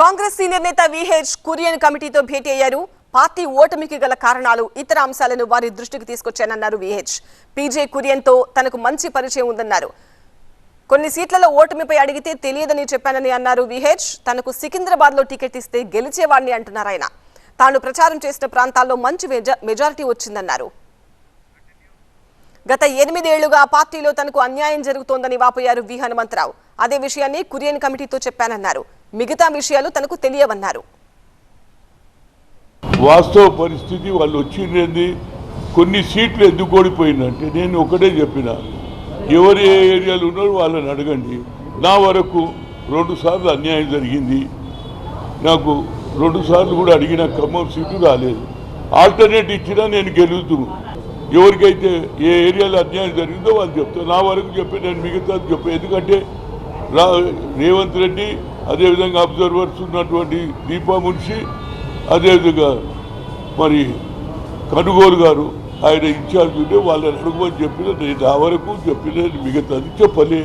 Congress senior నేత VH Kurian కమిటీతో భేటీ అయ్యారు. పార్టీ ఓటమికి గల కారణాలు ఇతర అంశాలను వారి దృష్టికి తీసుకొచ్చానన్నారు విహెచ్. పీజే కురియన్తో తనకు మంచి పరిచయం ఉందన్నారు. కొన్ని సీట్లలో ఓటమిపై అడిగితే తెలియదని చెప్పానని అన్నారు విహెచ్. తనకు సికింద్రాబాద్లో టికెట్ ఇస్తే గెలిచేవాడిని అంటున్నారు ఆయన. తాను ప్రచారం చేసిన ప్రాంతాల్లో మంచి మెజారిటీ వచ్చిందన్నారు. గత ఎనిమిదేళ్ళుగా పార్టీలో తనకు అన్యాయం జరుగుతోందని వాపోయారు వి హనుమంతరావు. అదే విషయాన్ని కురియన్ కమిటీతో చెప్పానన్నారు. మిగతా విషయాలు తనకు తెలియవన్నారు. వాస్తవ పరిస్థితి వాళ్ళు వచ్చింది కొన్ని సీట్లు ఎందుకు ఓడిపోయిందంటే నేను ఒకటే చెప్పిన. ఎవరు ఏ ఏరియాలో ఉన్నారో వాళ్ళని అడగండి. నా వరకు రెండు సార్లు అన్యాయం జరిగింది. నాకు రెండు సార్లు కూడా అడిగిన ఖమ్మం సీటు రాలేదు. ఆల్టర్నేట్ ఇచ్చినా నేను గెలుతూ. ఎవరికైతే ఏ ఏరియాలో అన్యాయం జరిగిందో వాళ్ళు చెప్తారు. నా వరకు చెప్పి నేను మిగతా చెప్పే ఎందుకంటే రేవంత్ రెడ్డి అదేవిధంగా అబ్జర్వర్స్ ఉన్నటువంటి దీపా మున్షి అదేవిధంగా మరి కనుగోలు గారు ఆయన ఇన్ఛార్జ్ ఉంటే వాళ్ళని అడుగుమని చెప్పిన నేను ఆ వరకు చెప్పిన మిగతాది చెప్పలే.